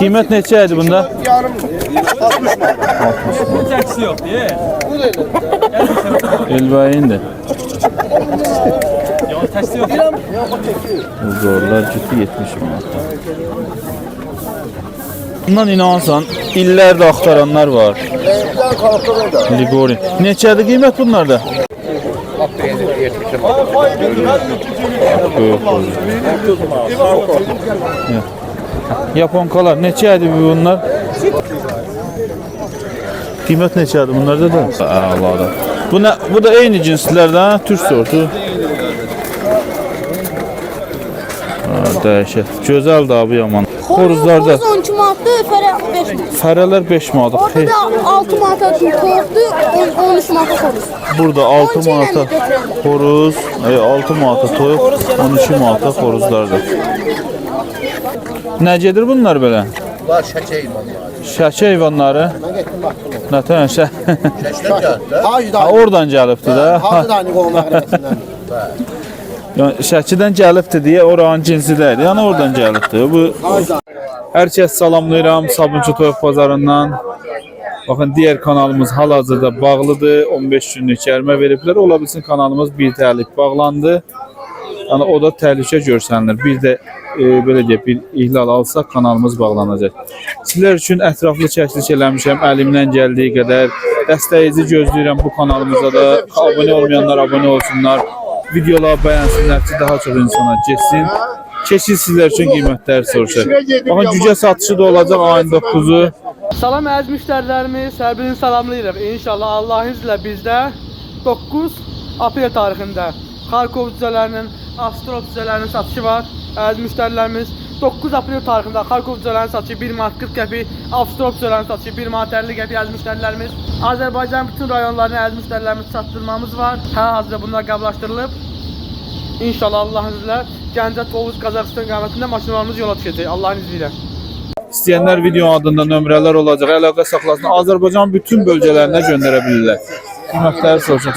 Qiymət neçə idi bunda? Çəkisi yox deyə. Elbəyindir. Yəni təksi yox. Bu zorlar cütü 70 manat. Bundan inansan, illərdə axtaranlar var. Ligori. Neçədir qiymət bunlarda? Böyük boy. Yox. Yaponkalar neçədir bunlar? Qiymət neçədir bunlarda da? Əladır. Bu nə, bu da eyni cinslərdən, türk sortu. Dəhşət. Gözəl də bu yaman. Xoruzlarda Xoruz 12 manatdır, fərə 5 manat. fərələr 5 manat. Orada da 6 manata toyuqdur, 13 manata xoruz. Burada 6 manata xoruz, e, 6 manata toyuq, 12 manata xoruzlardır. Nə gedir bunlar belə? Var şəkə imanlar. Şəki heyvanları. Nə tən şə. Hacı Ha, oradan gəlibdi də. Ha, Hacı da Niko məqrəsindən. Yəni Şəkidən gəlibdi deyə oranın cinsi deyil. Yəni oradan gəlibdi. Bu Hər kəs salamlayıram Sabunçu Toyuq Bazarından. Baxın, digər kanalımız hal-hazırda bağlıdır. 15 günlük gəlmə veriblər. Ola bilsin kanalımız bir təhlik bağlandı. Yəni o da təhlükə görsənilir. Bir də e, belə deyək, bir ihlal alsa kanalımız bağlanacaq. Sizlər üçün ətraflı çəkiliş eləmişəm. Əlimdən gəldiyi qədər dəstəyinizi gözləyirəm bu kanalımıza da. Abunə olmayanlar abunə olsunlar. Videoları bəyənsinlər ki, daha çox insana getsin. Keçin sizlər üçün qiymətləri soruşaq. Baxın, cücə satışı da olacaq ayın 9-u. Salam əziz müştərilərimiz, hər birini salamlayırıq. İnşallah Allahın izniyle bizdə 9 aprel tarixində Xarkov cüzələrinin, Astrop cüzələrinin satışı var. Əziz müştərilərimiz 9 aprel tarixində Xarkov cüzələrinin satışı 1 manat 40 qəpik, Astrop cüzələrinin satışı 1 manat 50 qəpik əziz müştərilərimiz. Azərbaycan bütün rayonlarına əziz müştərilərimiz çatdırmamız var. Hal-hazırda bunlar qəbullaşdırılıb. İnşallah Allahın izniyle Gəncə Tovuz Qazaxıstan iqamətində maşınlarımız yola düşəcək Allahın izniyle. İstəyənlər video adında nömrələr olacaq. Əlaqə saxlasın. Azərbaycanın bütün bölgələrinə göndərə bilirlər. Qiymətləri soruşaq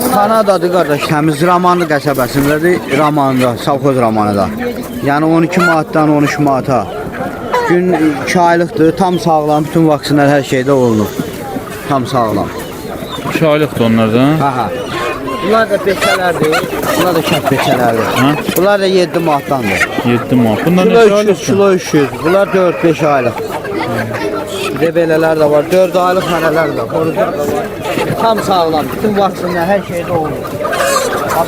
Kanadadır qardaş, təmiz Ramanlı qəsəbəsindədir, Ramanda, Savxoz Ramanıda. Yəni 12 manatdan 13 manata. Gün 2 aylıqdır, tam sağlam, bütün vaksinlər hər şeydə olunur. Tam sağlam. İki aylıqdır onlardan. Ha ha. Bunlar da beçələrdir, bunlar da kənd beçələrdir. Ha? Bunlar da 7 manatdandır. 7 manat. Bunlar Kilo neçə 300, aylıqdır? kilo 300. Bunlar 4-5 aylıq. Bir də belələr də var, 4 aylıq mənələr də var. Tam sağlam, bütün vaksinlər hər şeydə olunur.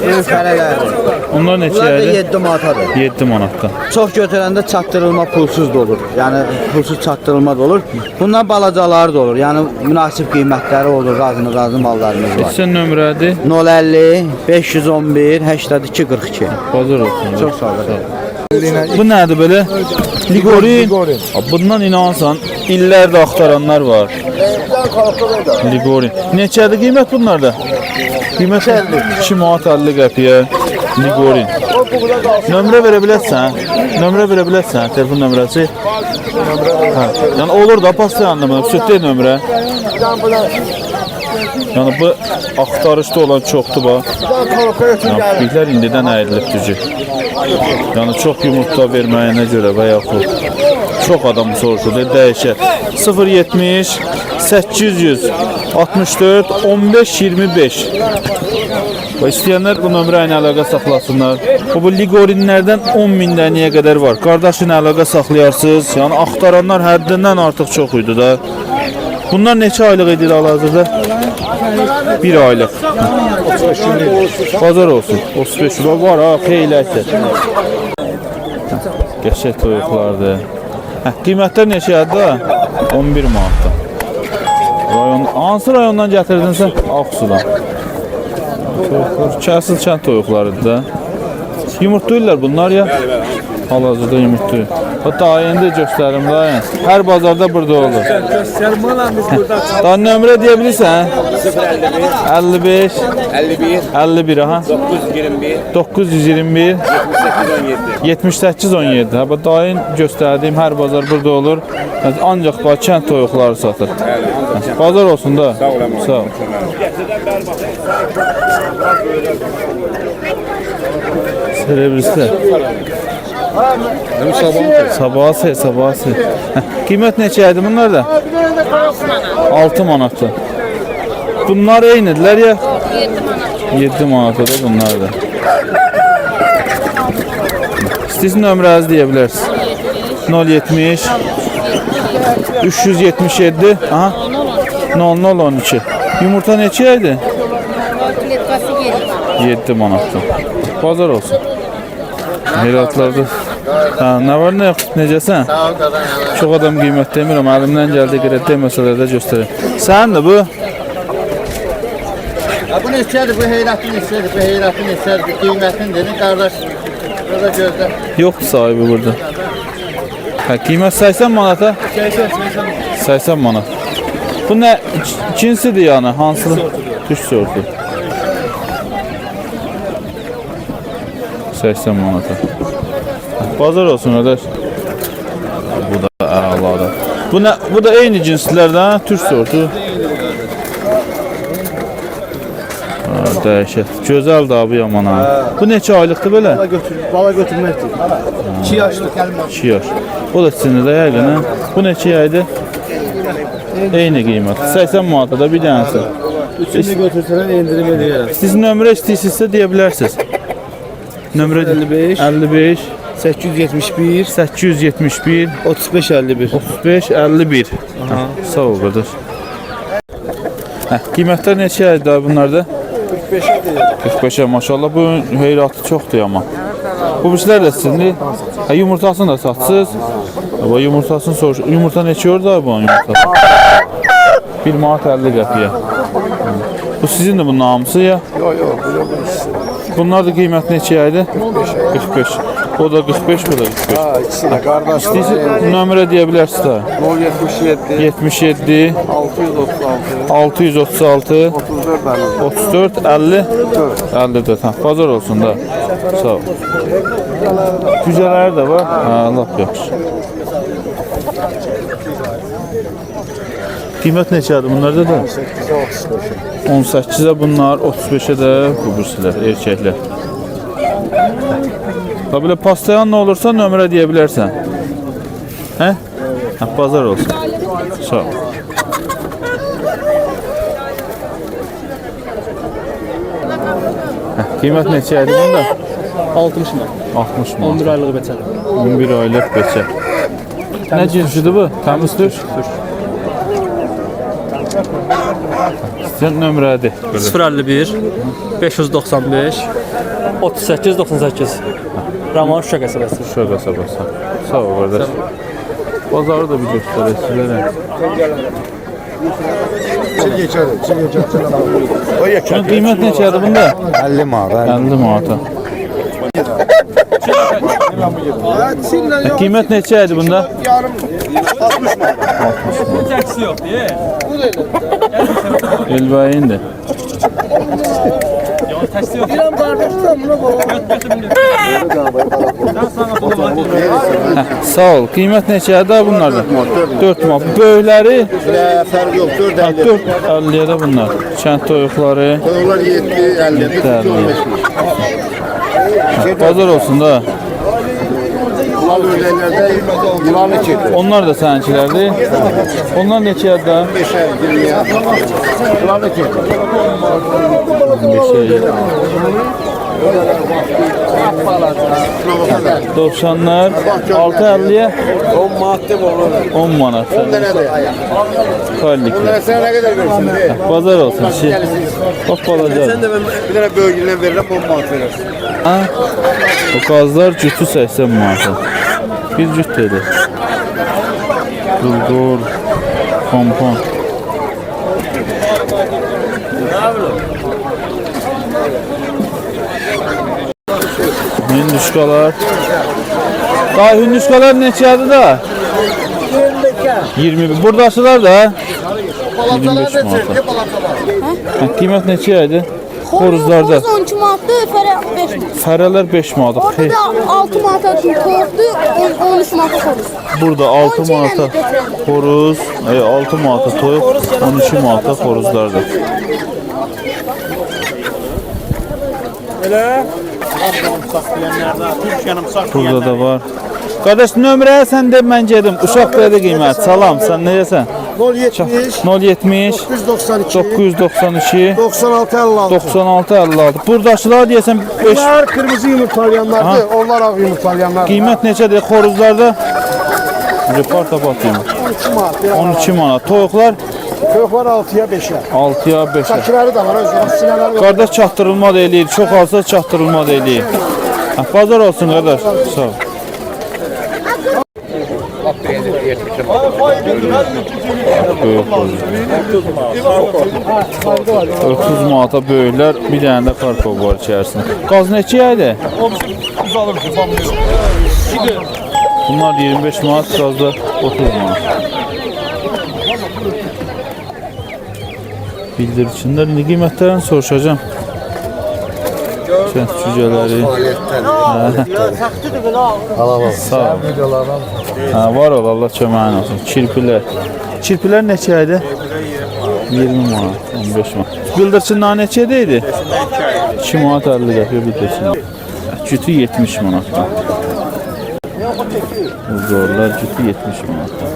Böyük fərələrdir. Onlar Bunlar da neçəyədir? 7 manatadır. 7 manatdan. Çox götürəndə çatdırılma pulsuz da olur. Yəni pulsuz çatdırılma da olur. Bundan balacaları da olur. Yəni münasib qiymətləri olur, razı razı mallarımız var. Neçə nömrədir? 050 511 82 42. Bazar olsun. Çox sağ ol. Bu nədir belə? Ligorin. Ha, Bundan inansan illərdə axtaranlar var. Ligorin. Neçədir qiymət bunlarda? Qiymət 2 manat 50 qəpiyə. Ligorin. Nömrə verə bilərsən? Nömrə verə bilərsən? Telefon nömrəsi? Hə. Yəni olur da pasiyanlı mı? Sütdə nömrə. Yəni bu axtarışda olan çoxdur bax. Yəni billər indidən əyrilib düzü. Yəni çox yumurta verməyinə görə və yaxud çox adam soruşur, də dəyişər. 070 800 64 15 25 Və istəyənlər bu nömrə ilə əlaqə saxlasınlar. Bu, bu ligorinlərdən 10 min dənəyə qədər var. Qardaşla əlaqə saxlayarsınız. Yəni axtaranlar həddindən artıq çox idi da. Bunlar neçə aylıq edir hal-hazırda? 1 aylıq. Bazar olsun. 35 lira var ha, xeyləkdir. Qəşəng toyuqlardır. Hə, qiymətlər neçədir? 11 manatdan. Rayon, hansı rayondan gətirdinsə? Ağsudan. Toyuqlar, Kəsil kənd toyuqlarıdır da. Yumurtlayırlar bunlar ya. Hal-hazırda yumurtlayır. Hatta ayında göstərim da. Hər bazarda burada olur. Daha nömrə deyə bilirsən? 55 51, 51 aha. 921, 921 817. 78 17. Ha bu dayın göstərdiyim hər bazar burada olur. Ancaq bax kənd toyuqları satır. Bazar olsun da. Sağ olun. Sağ ol. Selebristler. Sabahı se, sabahı se. Heh, Qiymət neçəydi bunlar da? 6 manatdır. Bunlar eynidirlər ya? 7 manatadır bunlar da. İstəyirsin nömrənizi deyə bilərsiniz. 070 377 aha 0012 Yumurta neçə idi? Kletkası gelir. 7 manatdır. Bazar olsun. Heyratlarda Ha, nə var nə yox, necəsən? Çox adam qiymət demirəm, əlimdən gəldi qədər deməsələr də göstərim. Sən də bu Bu neçədir? Bu heyratın neçədir? Bu heyratın neçədir? Qiymətini dedin qardaş. Burada gözlə. yoxdur sahibi burada. Hə, qiymət 80 manata? 80 manat. Bu nə cinsidir yəni, hansı? Düş sortu. 80 manata. Bazar olsun qardaş. Bu da əladır. Bu nə? Bu da eyni cinslərdən, türk sortu. Dəhşət. Gözəl də abi yaman ha. Bu neçə aylıqdır belə? Bala götür, bala götürməkdir. 2 yaşlı gəlmə. 2 yaş. O da sinirdə yəqin ha. Bu neçə aydı? Eyni qiymət. 80 manata da bir dənəsi. Üçünü götürsənə endirim edərəm. Siz nömrə istəyirsinizsə deyə bilərsiniz. Nömrə 55 55 871 871 35 51. 35 51. Hə, Sağ ol qardaş. Hə, qiymətlər neçə aydı da bunlarda? 45-dir. 45-ə maşallah bu heyratı çoxdur amma. Bu birislər də sizindir. Hə, yumurtasını da satsız. Bu yumurtasını soruş. Yumurta neçə orada bu yumurtası? 1 manat 50 qəpiyə. Bu sizin də bu namısı ya? Yox, yox, bu yox. Bunlar da qiymət neçə idi? 45. O da 45, bu da 45. Ha, ikisi də qardaş. İstəyirsən nömrə deyə bilərsiniz də. 077 77 636 636 34 50. 34 50 54 ha bazar olsun da. Sağ ol. Güzələri də var. Ha, lap yaxşı. Qiymət neçədir bunlarda da? 18-ə bunlar, 35-ə də bu birisilər, erkəklər. Ha belə pastayan nə olursa nömrə deyə bilərsən. Hə? Hə, bazar olsun. Sağ ol. Hə, qiymət neçə idi bunda? 60 manat. 60 manat. 11 aylıq beçədir. 11 aylıq beçə. Nə cinsidir bu? Təmiz türk? Sən nömrədir. 051 595 38 98 Raman Şuşa qəsəbəsi. Şöyle kasabası. Sağ ol kardeş. Pazarı da bir göster sizlere. Bunun qiymət neçədir bunda? 50 manat. 50 manata. Qiymət neçədir bunda? Yox, təksisi yox. İrəm qardaşdan buna bax. Sən sana pulu var. Sağ ol. Qiymət neçədir bunlarda? 4 manat. Böyükləri Fərq yox, 4 ha, 4 50-yə də bunlar. Kənd toyuqları. Onlar 7 50 Dəli. Bazar olsun da. Bunlar özellikle yılanı çekiyor. Onlar da sənəçilərdir. Onlar neçə yadda? 5'e 20'ye. Yılanı çekiyor. 5'e 90'lar 6.50'ye 10 manat da olur. 10 manat. 10 tane de. Kallik. Bunlar sana ne kadar verirsin? Pazar olsun. Şey. Bak balacı. Sen de ben bir tane bölgünden veririm 10 manat verirsin. Ha? O kazlar cütü 80 manat. 200 TL. Bulgur, pompon. Hinduşkalar. Daha hinduşkalar neçədir da? 20. Buradasılar da. 23 manat. Qiymət neçə idi? Xoruzlarda. Xoruz 12 manatdır, fərə 5 manat. Fərələr 5 manat. Orada da 6 manata toyuqdur, 13 manata xoruz. burada 6 12 ilə manata xoruz, e, 6 manata toyuq, 12 manata xoruzlardır. Burada da var. Qardaş nömrə sən de mən gedim. Uşaq dedi qiymət. Salam, sən necəsən? 070 070 992 992 96 56. 96 56. Buradakılar deyəsən 5 Bunlar kırmızı yumurtalayanlardı. Onlar ağ yumurtalayanlar. qiymət neçədir xoruzlarda? Report tapatayım. 12 manat. bir 12 manat. Toyuqlar Kökler 6'ya 5'e. 6-ya 5-ə. Sakileri de var. Özür sineler var. Qardaş çatdırılma da eləyir. Çox alsa çatdırılma da eləyir. Hə, bazar olsun qardaş. Sağ ol. 30 manata böyüklər, bir dənə də karpov var içərisində. Qaz neçə aydı? Bunlar 25 manat, qazda 30 manat. Bildirçinlər indi qiymətlərini soruşacağam. Kənd cücələri. Sağ ol. Hə, var ol, Allah köməyin olsun. Kirpilər. Kirpilər neçə idi? 20 manat, 15 manat. Bildirçinlər neçə idi? 2 manat 50 qəpiyə bildirçin. Cütü 70 manatdan. Zorlar cütü 70 manatdan.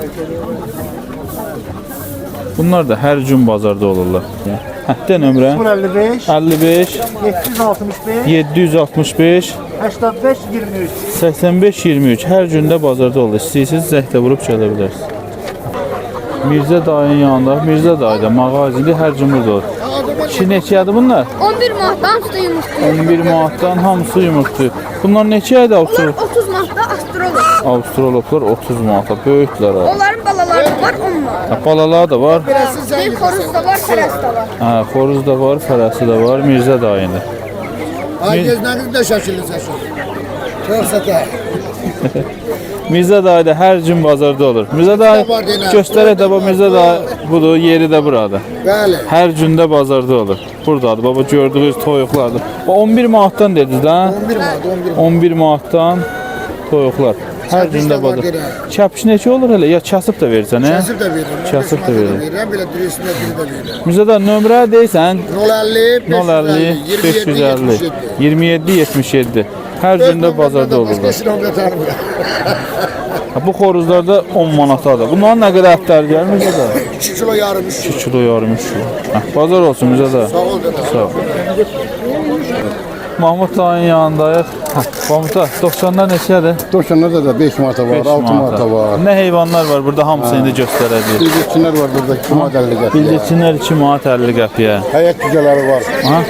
Bunlar da hər gün bazarda olurlar. Hə, de nömrə 55 55 765 765 85 23. 85 23 hər gündə bazarda olur. İstəyirsiniz zəhdə vurub gələ bilərsiniz. Mirzə dayının yanında, Mirzə dayı da mağazili hər gün burada olur. Ki neçədir bunlar? 11 manatdan üstə yumurta. 11 manatdan hamısı yumurtlu. Bunlar neçədir Onlar Avstral? 30 manatda astrolog. Avstraloplar 30 manata, böyüklər ha. Onların balaları da var 10 manat. Ha, Balalar da var. Bir xoruz da var, fərəz də var. Ha, xoruz da var, fərəsi də var, Mirzə dayında. Ay gözleriniz de şaşırdı şaşırdı. Çok sata. Mirzə dayı da hər gün bazarda olur. Mirzə dayı var deyilən. göstərə də bu Mirzə dayı budur, yeri də burada. Bəli. Hər gündə bazarda olur. Burdadır. Baba gördüyünüz toyuqlardır. Bu 11 manatdan dediniz də? 11 manat 11 manat. 11 manatdan toyuqlar. Hər gündə bazar. Kəpiş neçə olur elə? Ya kasıb da versən, hə? Kasıp da veririm. Kasıb da biri de veririm. Bizdə də nömrə deyirsən 050 050 550 27 77. Hər gündə bazarda olurlar. Bu xoruzlarda 10 manatadır. Bunların nə qədər ətlər gəlir bizə də? 2 kilo yarım 3 2 kilo yarım 3 kilo. Hə, bazar olsun bizə də. Sağ ol. Sağ ol. Mahmud dayın yanındayıq. Hə, Mahmud da 90-dan neçədir? Doşanlarda da 5 manata var, 6 manata var. Nə heyvanlar var burada hamısını indi göstərəcəyik. Bildirçinler var burada 2 manat 50 qəpiyə. Bildirçinlər 2 manat 50 qəpiyə. Həyat cücələri var. Ha?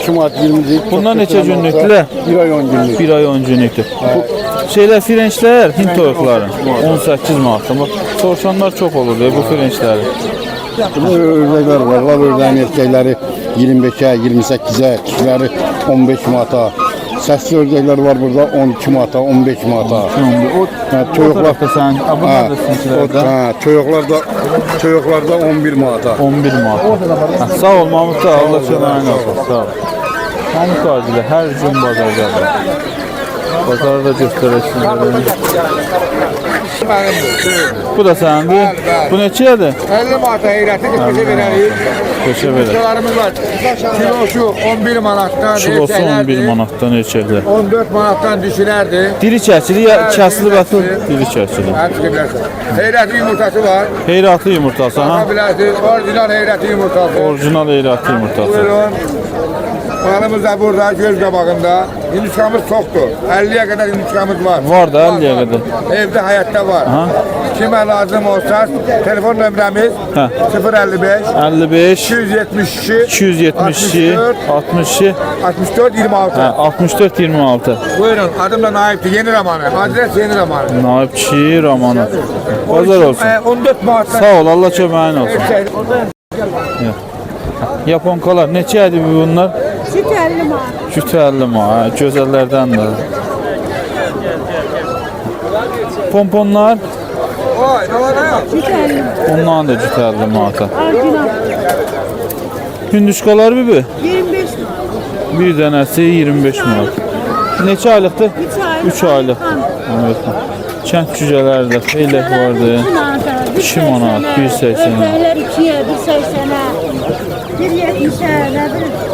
2 manat 20 deyil. Bunlar neçə günlükdürlər? 1 ay 10 günlük. 1 ay 10 günlükdür. Şeylər frençlər, Hind toyuqları 18 manatdan. Bax, soruşanlar çox olur deyə bu frençləri. Bu ördəklər var. Var ördəyin erkəkləri 25-ə, 28-ə, kişiləri 15 manata. Səsli ördəklər var burada 12 manata, 15 manata. O Hə, toyuqlar da sən, bunlar da hə, toyuqlar da toyuqlar da 11 manata. 11 manat. Ha, sağ ol Mahmud da Allah köməyin olsun. Sağ ol. Mahmud Qazilə hər gün bazardadır. Bazarda göstərəcəklər. Bu da səndir. Bu neçədir? 50 manata heyreti bize verelim. Köşə belə. Kilolarımız var. Kilosu 11 manattan Kilosu 11 erkeklerdi. manatdan erkəklər. 14 manattan dişilerdi. Diri kəsilir ya kəsilib atır? Diri çıkabilirsin. Heyreti yumurtası var. Heyratı yumurtası ha? Bakabilirsiniz. Orijinal heyreti yumurtası. Orijinal heyratı yumurtası. Buyurun. Malımız da burada göz qabağında. Yumurtamız çoktur. 50'ye kadar yumurtamız var. Var da 50-yə qədər. Evde hayatta var. Aha. Kime lazım olsa telefon Hə. 055 55 272 272 62 64 26. hə 64 26. Buyurun adım da Naip'ti. Yeni Ramanı. Adres Yeni Ramanı. Naib kişi Ramanı. Bazar olsun. Ee, 14 Mart'ta Sağ ol Allah köməyin olsun. Yaponkalar neçə idi bunlar? 50 manat. Cütü 50 manat. Gözəllərdən də. Pomponlar Cüt 50 manat. ondan da cütü 50 manata. Orijinal. Hündüşkalar bir 25 manat. bir dənəsi 25 manat. Neçə aylıqdır? 3 aylıq. Anladım. Kənd cücələri də xeylək vardı. 2 manat, 1.80. Ördəklər 2-yə, 1.80-ə, 1.70-ə, nə bilim.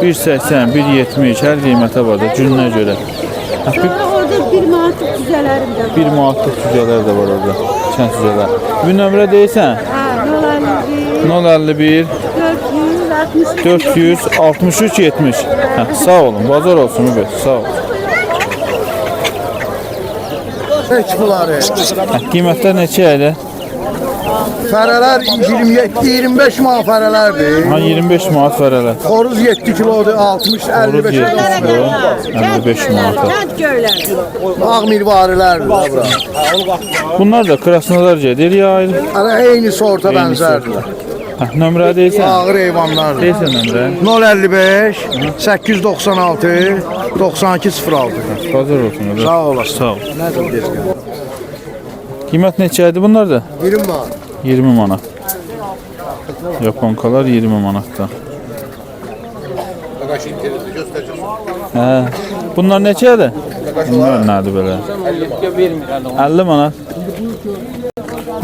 1.80, 1.70 hər qiymətə var da gününə görə. Bir- Sonra orada 1 manatlıq cüzələrim də var. 1 manatlıq cücələr də var orada. Kənd cücələr. Bu nömrə deyirsən? Hə, 051, 051 463. 463 70. Hə, sağ olun. Bazar olsun Ümid. Sağ ol. Heç bunları. Hə, qiymətlər neçə idi? Fərələr 27-25 man fərələrdir. Ha 25 manat verələr. Xoruz 7 kilodur, 60 Vurur 55 7 55 manata. Ağ mirvarilərdir bura. Bunlar da Krasnodar gedir ya ayrı. Ana eyni sorta bənzərdir. Hə, nömrə deyirsən? Ağır heyvanlardır. Deyirsən nömrə. 055 896 9206. Bazar olsun. Sağ olasın. Sağ ol. Nədir deyirsən? Qiymət neçə idi bunlar da? 20 man. 20 manat. Yaponkalar 20 manatda. Hə. Bunlar neçədir? Bunlar nədir belə? 50 manat.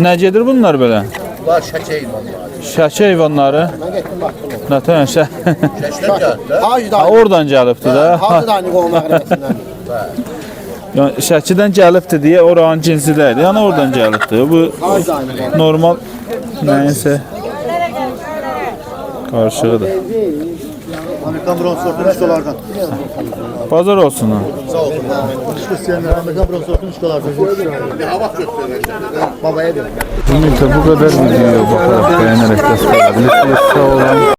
Nə gedir bunlar belə? Var şəkə heyvanlar. Şəki heyvanları. Nətən şə. Hacı Ha, oradan gəlibdi də. Ha, Hacı da məqrəsindən. Yəni Şəkidən gəlibdi deyə oranın cinsi deyil. Yəni oradan gəlibdi. Bu normal nəyinsə qarışığıdır. Amerikan bronzortun üstələrdən. Bazar olsun. ha. Xristiyanlar Amerikan bronzortun üstələrdən. Hava göstərəcək. Babaya deyir. Ümid bu qədər videoya baxaraq bəyənərək dəstək edə bilirsiniz. Sağ olun.